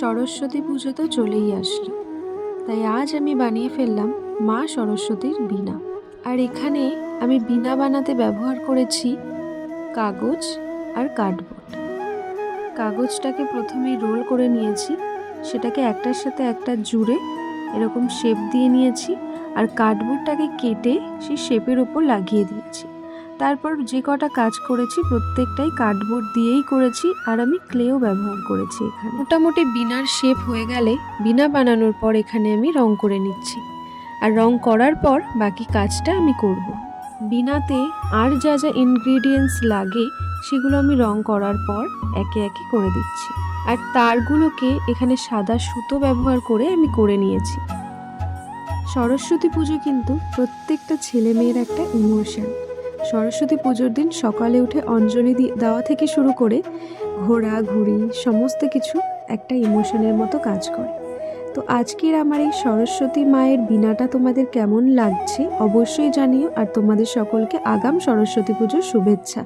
সরস্বতী পুজো তো চলেই আসলো। তাই আজ আমি বানিয়ে ফেললাম মা সরস্বতীর বীণা। আর এখানে আমি বীণা বানাতে ব্যবহার করেছি কাগজ আর কার্ডবোর্ড। কাগজটাকে প্রথমেই রোল করে নিয়েছি, সেটাকে একটার সাথে একটা জুড়ে এরকম শেপ দিয়ে নিয়েছি, আর কার্ডবোর্ডটাকে কেটে সেই শেপের ওপর লাগিয়ে দিয়েছি। তারপর যে কটা কাজ করেছি, প্রত্যেকটাই কার্ডবোর্ড দিয়েই করেছি আর আমি ক্লেও ব্যবহার করেছি এখানে। মোটামুটি বিনার শেপ হয়ে গেলে বিনা বানানোর পর এখানে আমি রং করে নিচ্ছি। আর রং করার পর বাকি কাজটা আমি করব। বিনাতে আর যা যা ইনগ্রিডিয়েন্টস লাগে, সেগুলো আমি রং করার পর একে একে করে দিচ্ছি। আর তারগুলোকে এখানে সাদা সুতো ব্যবহার করে আমি করে নিয়েছি। সরস্বতী পুজো কিন্তু প্রত্যেকটা ছেলে মেয়ের একটা ইমোশন। সরস্বতী পুজোর দিন সকালে উঠে অঞ্জলি দেওয়া থেকে শুরু করে ঘোরা ঘুরি সমস্ত কিছু একটা ইমোশনের মতো কাজ করে। তো আজকের আমার এই সরস্বতী মায়ের বিনাটা তোমাদের কেমন লাগছে অবশ্যই জানিও আর তোমাদের সকলকে আগাম সরস্বতী পুজোর শুভেচ্ছা।